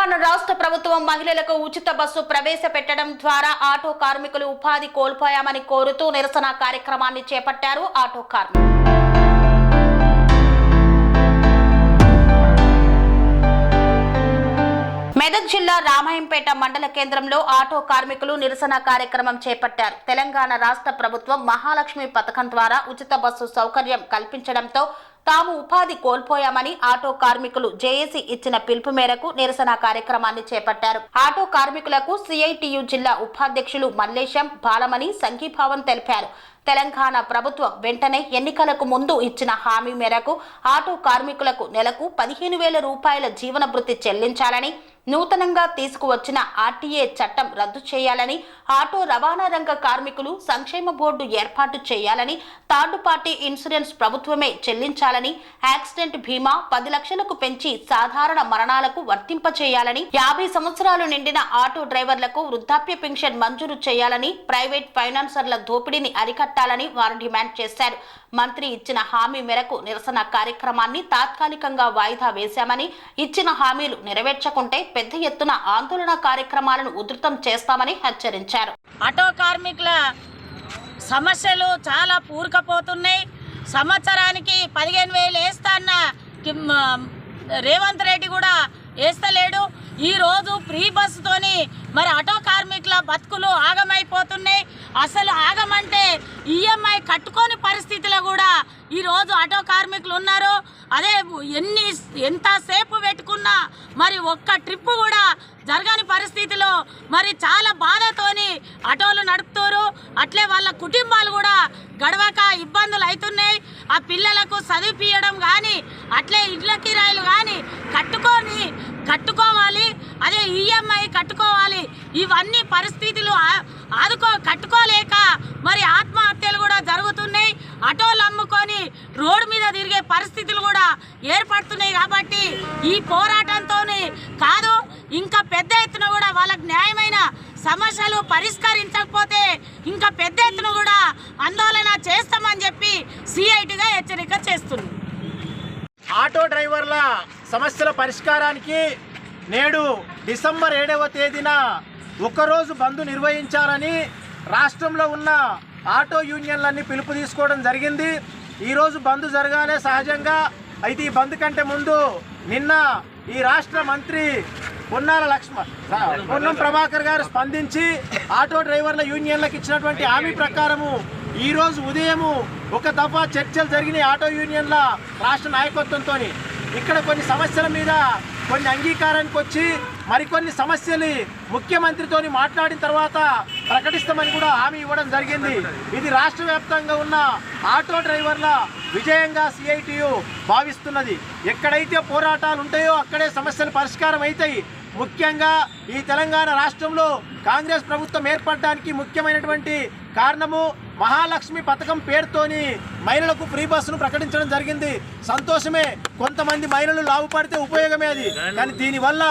తెలంగాణ రాష్ట్ర ప్రభుత్వం మహిళలకు ఉచిత బస్సు ప్రవేశపెట్టడం ద్వారా ఆటో కార్మికులు ఉపాధి కోల్పోయామని కోరుతూ నిరసన కార్యక్రమాన్ని చేపట్టారు ఆటో కార్మికులు. మెదక్ జిల్లా రామాయంపేట మండల కేంద్రంలో ఆటో కార్మికులు నిరసన కార్యక్రమం చేపట్టారు. తెలంగాణ రాష్ట్ర ప్రభుత్వం మహాలక్ష్మి పథకం ద్వారా ఉచిత బస్సు సౌకర్యం కల్పించడంతో తాము ఉపాధి కోల్పోయామని ఆటో కార్మికులు జేఏసీ ఇచ్చిన పిలుపు మేరకు నిరసన కార్యక్రమాన్ని చేపట్టారు. ఆటో కార్మికులకు సిఐటియు జిల్లా ఉపాధ్యక్షులు మల్లేశం బాలమణి సంఘీభావం తెలిపారు. తెలంగాణ ప్రభుత్వం వెంటనే ఎన్నికలకు ముందు ఇచ్చిన హామీ మేరకు ఆటో కార్మికులకు నెలకు పదిహేను వేల రూపాయల జీవన భృతి చెల్లించాలని నూతనంగా తీసుకువచ్చిన ఆర్టీఏ చట్టం రద్దు చేయాలని ఆటో రవాణా రంగ కార్మికులు సంక్షేమ బోర్డు ఏర్పాటు చేయాలని థర్డ్ పార్టీ ఇన్సూరెన్స్ ప్రభుత్వమే చెల్లించాలని యాక్సిడెంట్ బీమా పది లక్షలకు పెంచి సాధారణ మరణాలకు వర్తింపచేయాలని యాభై సంవత్సరాలు నిండిన ఆటో డ్రైవర్లకు వృద్ధాప్య పెన్షన్ మంజూరు చేయాలని ప్రైవేట్ ఫైనాన్సర్ల దోపిడీని చేపట్టాలని వారు డిమాండ్ చేశారు. మంత్రి ఇచ్చిన హామీ మేరకు నిరసన కార్యక్రమాన్ని తాత్కాలికంగా వాయిదా వేశామని ఇచ్చిన హామీలు నెరవేర్చకుంటే పెద్ద ఎత్తున ఆందోళన కార్యక్రమాలను ఉధృతం చేస్తామని హెచ్చరించారు. ఆటో కార్మికుల సమస్యలు చాలా పూరుకపోతున్నాయి. సంవత్సరానికి పదిహేను వేలు వేస్తా అన్న రేవంత్ రెడ్డి కూడా వేస్తలేడు. ఈరోజు ఫ్రీ బస్సుతోని మరి ఆటో కార్మికుల బతుకులు ఆగమైపోతున్నాయి. అసలు ఆగమంటే ఈఎంఐ కట్టుకోని పరిస్థితిలో కూడా ఈరోజు ఆటో కార్మికులు ఉన్నారు. అదే ఎన్ని ఎంతసేపు పెట్టుకున్నా మరి ఒక్క ట్రిప్ కూడా జరగని పరిస్థితిలో మరి చాలా బాధతోని ఆటోలు నడుపుతారు అట్లే వాళ్ళ కుటుంబాలు కూడా గడవక ఇబ్బందులు అవుతున్నాయి. ఆ పిల్లలకు చదివిపియడం కానీ అట్లే ఇళ్ళ కిరాయిలు కానీ కట్టుకొని కట్టుకోవాలి. అదే ఈఎంఐ కట్టుకోవాలి. ఇవన్నీ పరిస్థితులు ఆదుకో కట్టుకోలేక మరి ఆత్మహత్యలు కూడా జరుగుతున్నాయి. ఆటోలు అమ్ముకొని రోడ్డు మీద తిరిగే పరిస్థితులు కూడా ఏర్పడుతున్నాయి కాబట్టి ఈ పోరాటంతోనే కాదు ఇంకా పెద్ద ఎత్తున కూడా వాళ్ళకు న్యాయమైన సమస్యలు పరిష్కరించకపోతే ఇంకా పెద్ద ఎత్తున కూడా ఆందోళన చేస్తామని చెప్పి సిఐటిగా హెచ్చరిక చేస్తుంది. ఆటో డ్రైవర్ల సమస్యల పరిష్కారానికి నేడు డిసెంబర్ ఏడవ తేదీన ఒక్కరోజు బంద్ నిర్వహించాలని రాష్ట్రంలో ఉన్న ఆటో యూనియన్లన్నీ పిలుపు తీసుకోవడం జరిగింది. ఈరోజు బంద్ జరగానే సహజంగా అయితే ఈ బంద్ కంటే ముందు నిన్న ఈ రాష్ట్ర మంత్రి పొన్నాల లక్ష్మణ్ పొన్నం ప్రభాకర్ గారు స్పందించి ఆటో డ్రైవర్ల యూనియన్లకు ఇచ్చినటువంటి హామీ ప్రకారము ఈరోజు ఉదయము ఒక దఫా చర్చలు జరిగినాయి ఆటో యూనియన్ల రాష్ట్ర నాయకత్వంతో ఇక్కడ కొన్ని సమస్యల మీద కొన్ని అంగీకారానికి వచ్చి మరికొన్ని సమస్యలు ముఖ్యమంత్రితోని మాట్లాడిన తర్వాత ప్రకటిస్తామని కూడా హామీ ఇవ్వడం జరిగింది. ఇది రాష్ట్ర వ్యాప్తంగా ఉన్న ఆటో డ్రైవర్ల విజయంగా సిఐటియు భావిస్తున్నది. ఎక్కడైతే పోరాటాలు ఉంటాయో అక్కడే సమస్యలు పరిష్కారం అవుతాయి ముఖ్యంగా ఈ తెలంగాణ రాష్ట్రంలో కాంగ్రెస్ ప్రభుత్వం ఏర్పడడానికి ముఖ్యమైనటువంటి కారణము మహాలక్ష్మి పథకం పేరుతోని మహిళలకు ఫ్రీ బస్సును ప్రకటించడం జరిగింది. సంతోషమే కొంతమంది మహిళలు లాభపడితే ఉపయోగమే అది. కానీ దీనివల్ల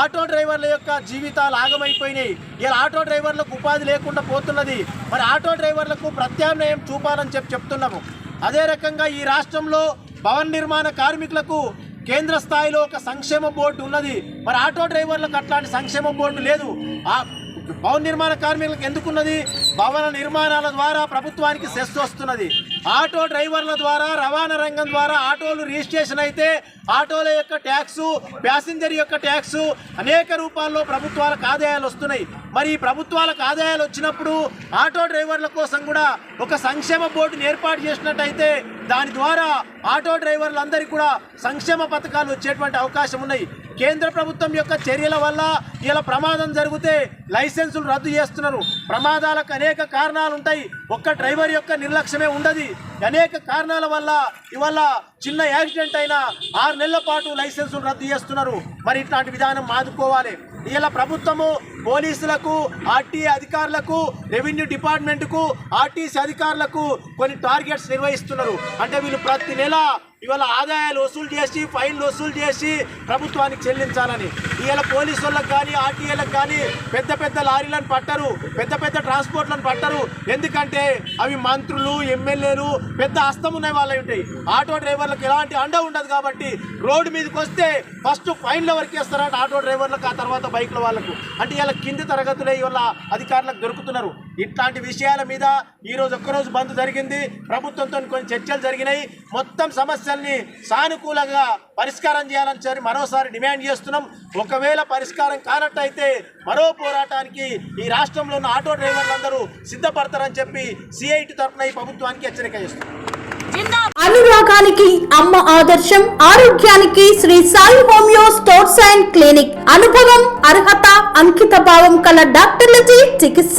ఆటో డ్రైవర్ల యొక్క జీవితాలు ఆగమైపోయినాయి. ఇలా ఆటో డ్రైవర్లకు ఉపాధి లేకుండా పోతున్నది. మరి ఆటో డ్రైవర్లకు ప్రత్యామ్నాయం చూపాలని చెప్పి చెప్తున్నాము. అదే రకంగా ఈ రాష్ట్రంలో భవన నిర్మాణ కార్మికులకు కేంద్ర స్థాయిలో ఒక సంక్షేమ బోర్డు ఉన్నది. మరి ఆటో డ్రైవర్లకు అట్లాంటి సంక్షేమ బోర్డు లేదు. ఆ భవన నిర్మాణ కార్మికులకు ఎందుకున్నది? భవన నిర్మాణాల ద్వారా ప్రభుత్వానికి సెస్ వస్తున్నది. ఆటో డ్రైవర్ల ద్వారా రవాణా రంగం ద్వారా ఆటోలు రిజిస్ట్రేషన్ అయితే ఆటోల యొక్క ట్యాక్సు ప్యాసింజర్ యొక్క ట్యాక్సు అనేక రూపాల్లో ప్రభుత్వాలకు ఆదాయాలు వస్తున్నాయి. మరి ప్రభుత్వాలకు ఆదాయాలు వచ్చినప్పుడు ఆటో డ్రైవర్ల కోసం కూడా ఒక సంక్షేమ బోర్డుని ఏర్పాటు చేసినట్టయితే దాని ద్వారా ఆటో డ్రైవర్లందరికీ కూడా సంక్షేమ పథకాలు వచ్చేటువంటి అవకాశం ఉన్నాయి. కేంద్ర ప్రభుత్వం యొక్క చర్యల వల్ల ఇలా ప్రమాదం జరిగితే లైసెన్సులు రద్దు చేస్తున్నారు. ప్రమాదాలకు అనేక కారణాలు ఉంటాయి. ఒక్క డ్రైవర్ యొక్క నిర్లక్ష్యమే ఉండదు. అనేక కారణాల వల్ల ఇవాళ చిన్న యాక్సిడెంట్ అయినా ఆరు నెలల పాటు లైసెన్సులు రద్దు చేస్తున్నారు. మరి ఇట్లాంటి విధానం మాదుకోవాలి. ఇలా ప్రభుత్వము పోలీసులకు ఆర్టీఏ అధికారులకు రెవెన్యూ డిపార్ట్మెంట్కు ఆర్టీసీ అధికారులకు కొన్ని టార్గెట్స్ నిర్వహిస్తున్నారు. అంటే వీళ్ళు ప్రతి నెల ఇవాళ ఆదాయాలు వసూలు చేసి ఫైన్లు వసూలు చేసి ప్రభుత్వానికి చెల్లించాలని. ఇవాళ పోలీసు వాళ్ళకి కానీ ఆర్టీఏలకు కానీ పెద్ద పెద్ద లారీలను పట్టరు పెద్ద పెద్ద ట్రాన్స్పోర్ట్లను పట్టరు. ఎందుకంటే అవి మంత్రులు ఎమ్మెల్యేలు పెద్ద హస్తం ఉన్న వాళ్ళే ఉంటాయి. ఆటో డ్రైవర్లకు ఎలాంటి అండ ఉండదు కాబట్టి రోడ్డు మీదకి వస్తే ఫస్ట్ ఫైన్ల వరకు ఆటో డ్రైవర్లకు ఆ తర్వాత బైక్ల వాళ్ళకు. అంటే ఇలా కింది తరగతులే ఇవాళ అధికారులకు దొరుకుతున్నారు. ఇట్లాంటి విషయాల మీద ఈరోజు ఒక్కరోజు బంద్ జరిగింది. ప్రభుత్వంతో కొన్ని చర్చలు జరిగినాయి. మొత్తం సమస్యల్ని సానుకూలంగా పరిష్కారం చేయాలని చెప్పి మరోసారి డిమాండ్ చేస్తున్నాం. ఒకవేళ పరిష్కారం కానట్టయితే మరో పోరాటానికి ఈ రాష్ట్రంలో ఉన్న ఆటో డ్రైవర్లందరూ సిద్ధపడతారని చెప్పి సిఐటి తరఫున ఈ ప్రభుత్వానికి హెచ్చరిక చేస్తున్నాం. అనురాగానికి అమ్మ ఆదర్శం ఆరోగ్యానికి Shri Sai homeo stores and clinic. అనుభవం అర్హత అంకిత భావం కల డాక్టర్లచే చికిత్స.